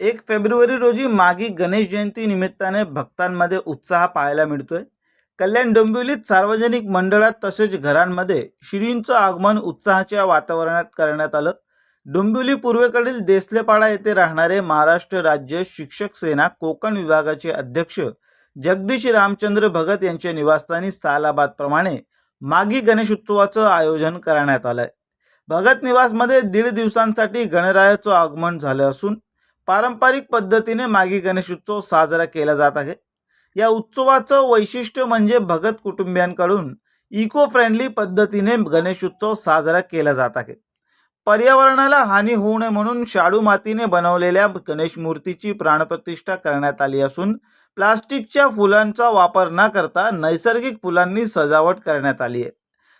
एक फेब्रुवारी रोजी मागी गणेश जयंती निमित्ताने भक्तांमध्ये उत्साह पाहायला मिळतोय. कल्याण डोंबिवलीत सार्वजनिक मंडळात तसेच घरांमध्ये श्रींचं आगमन उत्साहाच्या वातावरणात करण्यात आलं. डोंबिवली पूर्वेकडील देसलेपाडा येथे राहणारे महाराष्ट्र राज्य शिक्षक सेना कोकण विभागाचे अध्यक्ष जगदीश रामचंद्र भगत यांच्या निवासस्थानी सालाबादप्रमाणे मागी गणेश उत्सवाचं आयोजन करण्यात आलंय. भगत निवासमध्ये दीड दिवसांसाठी गणरायाचं आगमन झालं असून पारंपरिक पद्धतीने मागी गणेश उत्सव साजरा केला जात आहे. या उत्सवाचं वैशिष्ट्य म्हणजे भगत कुटुंबियांकडून इको फ्रेंडली पद्धतीने गणेश उत्सव साजरा केला जात आहे. पर्यावरणाला हानी होऊ नये म्हणून शाडू मातीने बनवलेल्या गणेश मूर्तीची प्राणप्रतिष्ठा करण्यात आली असून प्लास्टिकच्या फुलांचा वापर न करता नैसर्गिक फुलांनी सजावट करण्यात आली आहे.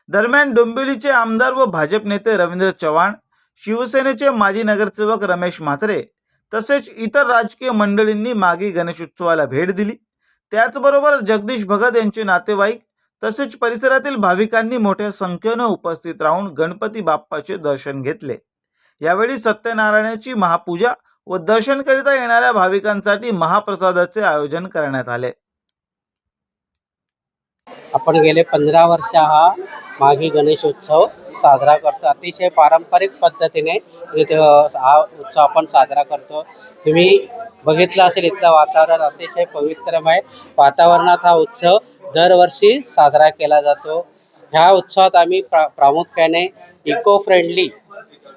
दरम्यान डोंबिवलीचे आमदार व भाजप नेते रवींद्र चव्हाण शिवसेनेचे माजी नगरसेवक रमेश म्हात्रे तसेच इतर राजकीय मंडळींनी मागी गणेशोत्सवाला भेट दिली. त्याचबरोबर जगदीश भगत यांचे नातेवाईक तसेच परिसरातील भाविकांनी मोठ्या संख्येनं उपस्थित राहून गणपती बाप्पाचे दर्शन घेतले. यावेळी सत्यनारायणाची महापूजा व दर्शनकरिता येणाऱ्या भाविकांसाठी महाप्रसादाचे आयोजन करण्यात आले. आपण गेले पंधरा वर्ष हा माघी गणेशोत्सव साजरा करतो. अतिशय पारंपरिक पद्धतीने हा उत्सव आपण साजरा करतो. तुम्ही बघितलं असेल इथलं वातावरण अतिशय पवित्रमय. वातावरणात हा उत्सव दरवर्षी साजरा केला जातो. ह्या उत्सवात आम्ही प्रा प्रामुख्याने इको फ्रेंडली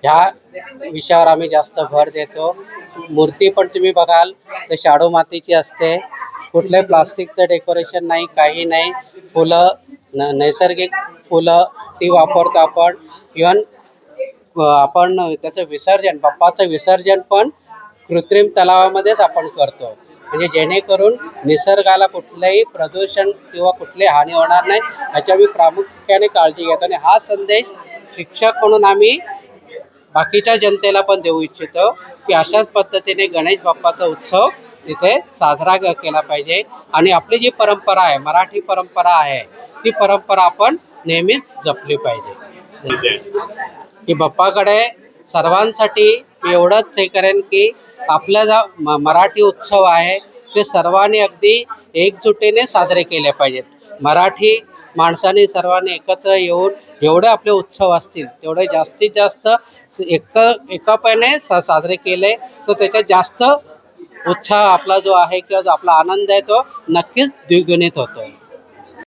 ह्या विषयावर आम्ही जास्त भर देतो. मूर्ती पण तुम्ही बघाल तर शाडू मातीची असते. कुठल्याही प्लास्टिकचं डेकोरेशन नाही काही नाही. फुलं न नैसर्गिक फुलं ती वापरतो आपण. इवन आपण त्याचं विसर्जन बाप्पाचं विसर्जन पण कृत्रिम तलावामध्येच आपण करतो. म्हणजे जेणेकरून निसर्गाला कुठलंही प्रदूषण किंवा कुठली हानी होणार नाही याची आम्ही प्रामुख्याने काळजी घेतो. आणि हा संदेश शिक्षक म्हणून आम्ही बाकीच्या जनतेला पण देऊ इच्छितो की अशाच पद्धतीने गणेश बाप्पाचा उत्सव तिथे साजरा केला पाहिजे. आणि आपली जी परंपरा आहे मराठी परंपरा आहे ती परंपरा आपण नेहमीच जपली पाहिजे. की बाप्पाकडे सर्वांसाठी एवढंच हे करेन की आपला जा म- मराठी उत्सव आहे ते सर्वांनी अगदी एकजुटीने साजरे केले पाहिजेत. मराठी माणसाने सर्वांनी एकत्र येऊन जेवढे आपले उत्सव असतील तेवढे जास्तीत जास्त एक एकापणे सा साजरे केले तर त्याच्यात जास्त उत्साह आपला जो आहे किंवा जो आपला आनंद आहे तो नक्कीच द्विगुणित होतो